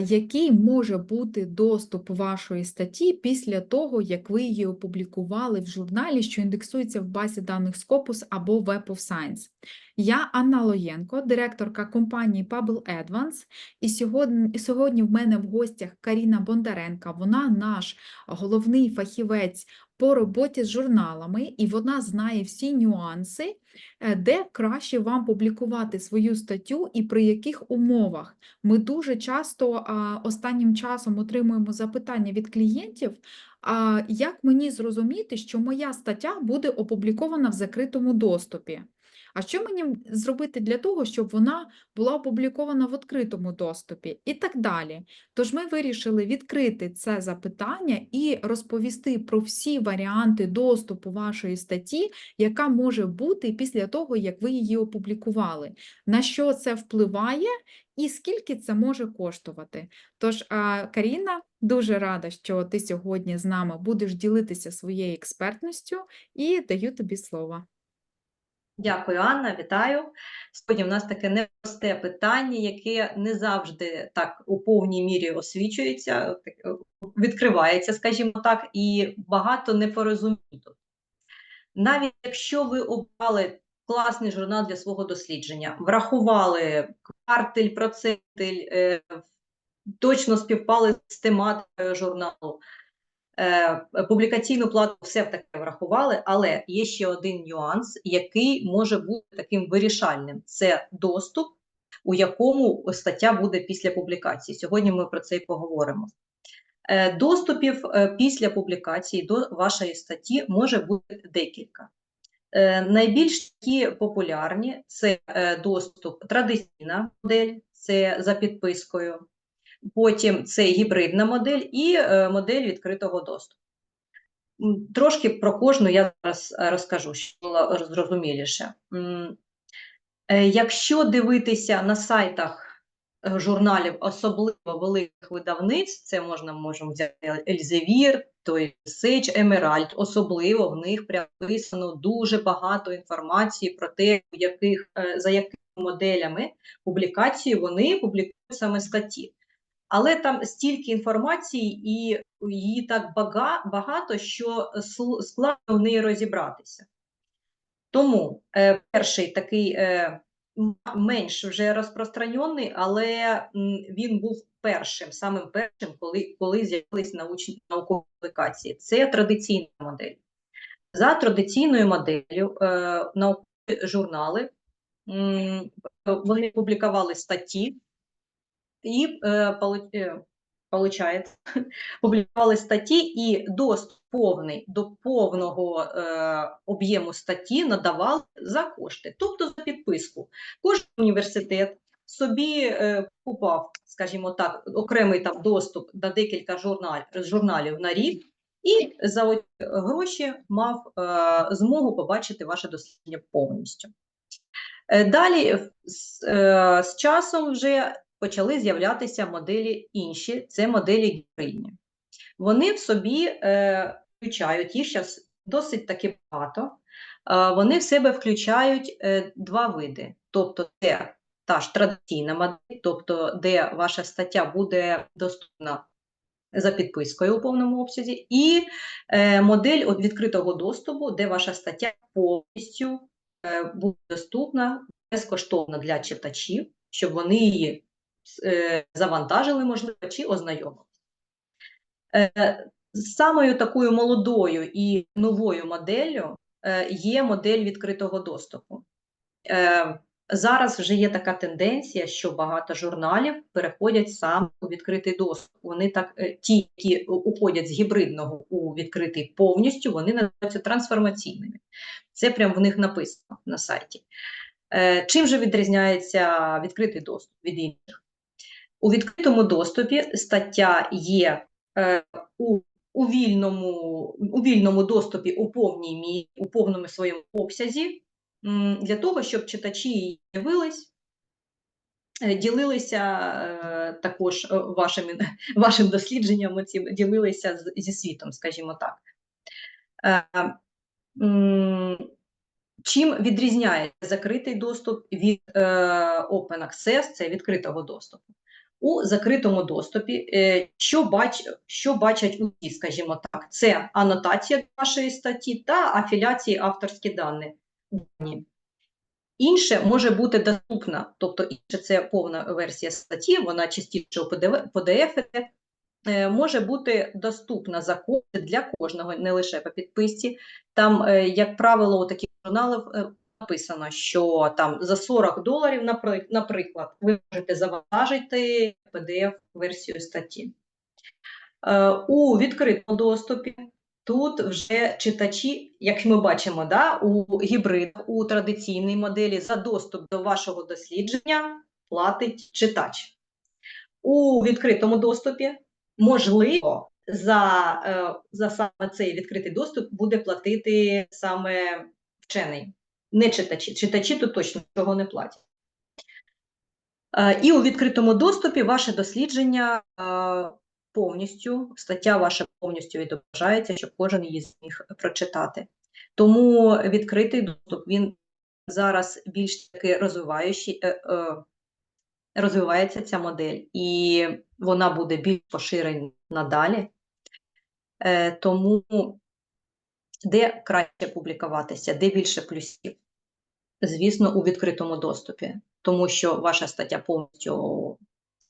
Який може бути доступ вашої статті після того, як ви її опублікували в журналі, що індексується в базі даних Scopus або Web of Science? Я Анна Лоєнко, директорка компанії Pebble Advance, і сьогодні, сьогодні в мене в гостях Каріна Бондаренка. Вона наш головний фахівець по роботі з журналами, і вона знає всі нюанси, е, де краще вам публікувати свою статтю і при яких умовах. Ми дуже часто останнім часом отримуємо запитання від клієнтів, а як мені зрозуміти, що моя стаття буде опублікована в закритому доступі? А що мені зробити для того, щоб вона була опублікована в відкритому доступі і так далі? Тож ми вирішили відкрити це запитання і розповісти про всі варіанти доступу вашої статті, яка може бути після того, як ви її опублікували, на що це впливає і скільки це може коштувати. Тож, Каріна, дуже рада, що ти сьогодні з нами будеш ділитися своєю експертністю і даю тобі слово. Дякую, Анна, вітаю. Сьогодні в нас таке непросте питання, яке не завжди так у повній мірі освічується, е, відкривається, скажімо так, і багато непорозумінь. Навіть якщо ви обрали класний журнал для свого дослідження, врахували квартель, процентиль, е, точно співпали з тематикою журналу, публікаційну плату все таки врахували, але є ще один нюанс, який може бути таким вирішальним: це доступ, у якому стаття буде після публікації. Сьогодні ми про це і поговоримо. Е, доступів е, після публікації до вашої статті може бути декілька. Е, найбільш такі популярні це е, доступ традиційна модель, це за підпискою. Потім це гібридна модель і е, модель відкритого доступу. Трошки про кожну я зараз е, розкажу, щоб було зрозуміліше. Е, Якщо дивитися на сайтах журналів, особливо великих видавництв, це можна можемо взяти Elsevier, той Sage, Emerald, особливо в них прямо написано дуже багато інформації про те, яких, за якими моделями публікації вони публікують саме статті. Але там стільки інформації, і її так багато, що складно в неї розібратися. Тому е, перший такий е, менш вже розпространений, але він був першим, самим першим, коли, коли з'явились научні наукові публікації. Це традиційна модель. За традиційною моделлю е, наукові журнали м, публікували статті, і е, полу- е, публікували статті, і доступ повний до повного е, об'єму статті надавали за кошти, тобто за підписку. Кожен університет собі е, купав, скажімо так, окремий там доступ до декілька журнал, журналів на рік. І за гроші мав е, змогу побачити ваше дослідження повністю. Е, Далі з, е, з часом вже почали з'являтися моделі інші, це моделі гібридні. Вони в собі е, включають, їх зараз досить таки багато, е, вони в себе включають е, два види. Тобто, це та ж традиційна модель, тобто, де ваша стаття буде доступна за підпискою у повному обсязі, і е, модель от відкритого доступу, де ваша стаття повністю е, буде доступна безкоштовно для читачів, щоб вони її завантажили, можливо, чи ознайомили. Е, Самою такою молодою і новою моделлю е, є модель відкритого доступу. Е, Зараз вже є така тенденція, що багато журналів переходять саме у відкритий доступ. Вони так, е, ті, які уходять з гібридного у відкритий повністю, вони називаються трансформаційними. Це прямо в них написано на сайті. Е, Чим же відрізняється відкритий доступ від інших? У відкритому доступі стаття є е, у, у, вільному, у вільному доступі у повній мірі, у повному своєму обсязі, для того, щоб читачі її дивились, е, ділилися е, також е, вашими, вашим дослідженням, ділилися з, зі світом, скажімо так. Е, Чим відрізняється закритий доступ від е, Open Access, це відкритого доступу? У закритому доступі. Е, Що, бач, що бачать усі, скажімо так, це анотація вашої статті та афіляції авторські дані. Інше може бути доступна, тобто інше це повна версія статті, вона частіше у PDF, е, може бути доступна за кошти для кожного, не лише по підписці. Там, е, як правило, у таких журналів написано, що там за 40 доларів, наприклад, ви можете завантажити PDF-версію статті. Е, У відкритому доступі тут вже читачі, як ми бачимо, да, у гібридах, у традиційній моделі за доступ до вашого дослідження платить читач. У відкритому доступі можливо за, е, за саме цей відкритий доступ буде платити саме вчений, не читачі. Читачі тут точно цього не платять. Е, І у відкритому доступі ваше дослідження е, повністю, стаття ваша повністю відображається, щоб кожен її зміг прочитати. Тому відкритий доступ він зараз більш таки розвиваючий, е, розвивається ця модель, і вона буде більш поширена надалі. Тому де краще публікуватися, де більше плюсів? Звісно, у відкритому доступі, тому що ваша стаття повністю,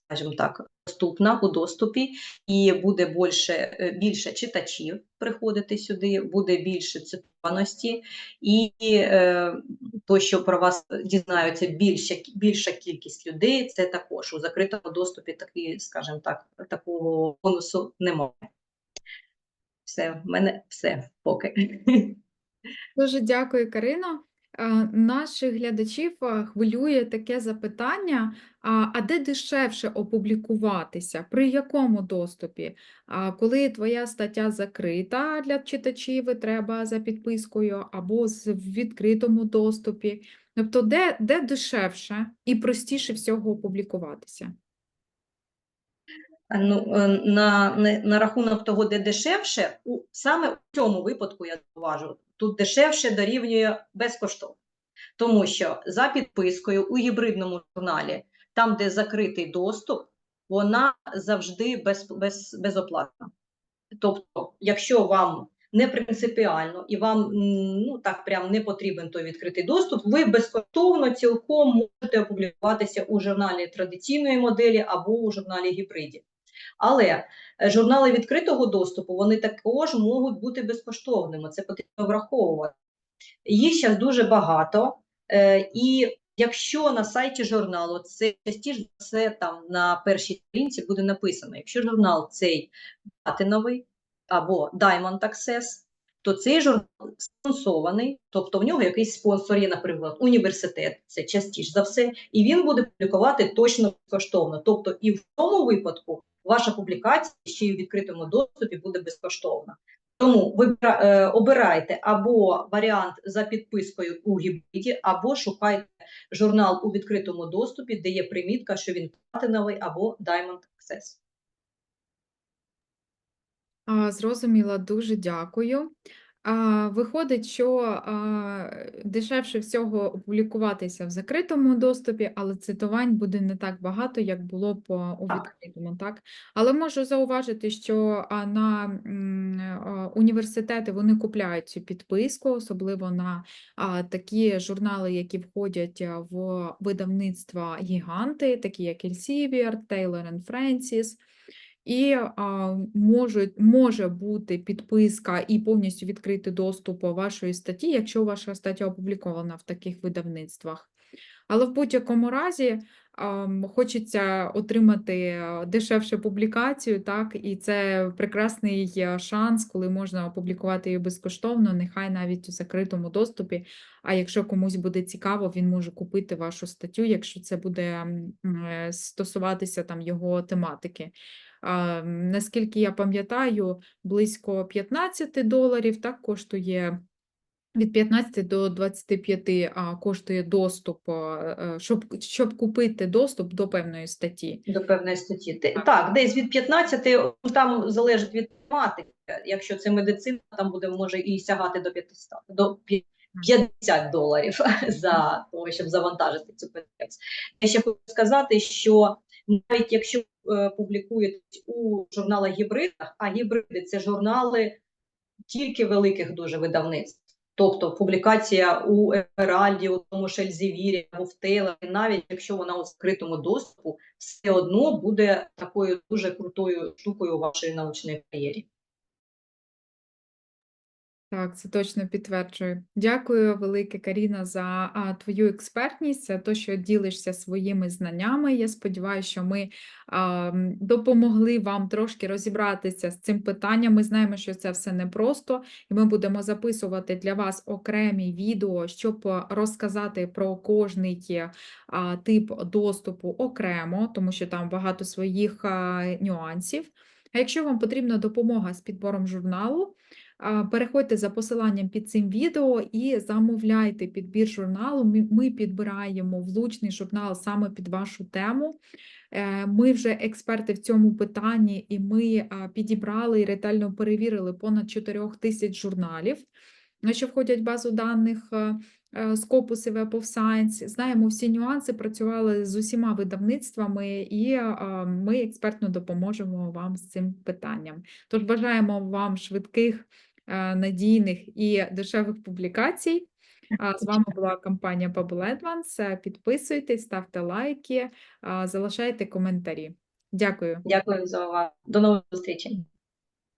скажімо так, доступна у доступі, і буде більше, е, більше читачів приходити сюди, буде більше цитованості, і е, то, що про вас дізнаються більша, більша кількість людей, це також у закритому доступі такий, скажімо так, такого бонусу немає. Все, в мене все поки. Дуже дякую, Карино. Е, Наших глядачів е, хвилює таке запитання: а, а де дешевше опублікуватися? При якому доступі? Коли твоя стаття закрита для читачів і треба за підпискою, або в відкритому доступі? Тобто, де, де дешевше і простіше всього опублікуватися? Ну, е, на, на, на рахунок того, де дешевше, у, саме у цьому випадку я зауважу, тут дешевше дорівнює безкоштовно. Тому що за підпискою у гібридному журналі, там, де закритий доступ, вона завжди без, без, безоплатна. Тобто, якщо вам не принципіально і вам ну, так прям не потрібен той відкритий доступ, ви безкоштовно цілком можете опублікуватися у журналі традиційної моделі або у журналі гібридів. Але е, журнали відкритого доступу вони також можуть бути безкоштовними. Це потрібно враховувати. Їх зараз дуже багато, е, і якщо на сайті журналу це частіше все там на першій сторінці буде написано: якщо журнал цей платиновий або Diamond Access, то цей журнал спонсований, тобто в нього якийсь спонсор є, наприклад, університет, це частіше за все, і він буде публікувати точно безкоштовно. Тобто, і в тому випадку ваша публікація ще й у відкритому доступі буде безкоштовна. Тому ви е, обирайте або варіант за підпискою у гібриді, або шукайте журнал у відкритому доступі, де є примітка, що він платиновий або Diamond Access. Зрозуміла, дуже дякую. А, Виходить, що а, дешевше всього опублікуватися в закритому доступі, але цитувань буде не так багато, як було б у відкритому, так? Але можу зауважити, що на університети вони купляють цю підписку, особливо на а, такі журнали, які входять в видавництва гіганти, такі як Elsevier, Taylor Francis. І а, можуть, може бути підписка і повністю відкритий доступ вашої статті, якщо ваша стаття опублікована в таких видавництвах. Але в будь-якому разі ам, хочеться отримати дешевше публікацію, так, і це прекрасний шанс, коли можна опублікувати її безкоштовно, нехай навіть у закритому доступі. А якщо комусь буде цікаво, він може купити вашу статтю, якщо це буде е, стосуватися там його тематики. Наскільки я пам'ятаю, близько 15 доларів так коштує. Від 15 до 25 а, коштує доступ, а, е, щоб, щоб купити доступ до певної статті. до певної статті. Так, десь від 15, там залежить від тематики. Якщо це медицина, там буде може і сягати до 500, до пі- 50 доларів за того, щоб завантажити цю PDF. Я ще хочу сказати, що навіть якщо е, публікують у журналах гібридах, а гібриди це журнали тільки великих дуже видавництв. Тобто публікація у Еральді, у тому ж Ельзівірі або в Тейлері, навіть якщо вона у скритому доступу, все одно буде такою дуже крутою штукою у вашій научній кар'єрі. Так, це точно підтверджую. Дякую велике, Каріна, за а, твою експертність, за те, що ділишся своїми знаннями. Я сподіваюся, що ми а, допомогли вам трошки розібратися з цим питанням. Ми знаємо, що це все непросто, і ми будемо записувати для вас окремі відео, щоб розказати про кожний а, тип доступу окремо, тому що там багато своїх а, нюансів. А якщо вам потрібна допомога з підбором журналу, Переходьте за посиланням під цим відео і замовляйте підбір журналу. Ми- підбираємо влучний журнал саме під вашу тему. Е, Ми вже експерти в цьому питанні, і ми підібрали і ретельно перевірили понад 4 тисяч журналів, е, що входять в базу даних е, е, Scopus і Web of Science. Знаємо всі нюанси, працювали з усіма видавництвами, і ми експертно допоможемо вам з цим питанням. Тож бажаємо вам швидких надійних і дешевих публікацій. З вами була компанія Bubble Advance. Е, Підписуйтесь, ставте лайки, залишайте коментарі. Дякую. Дякую за увагу. До нових зустрічей.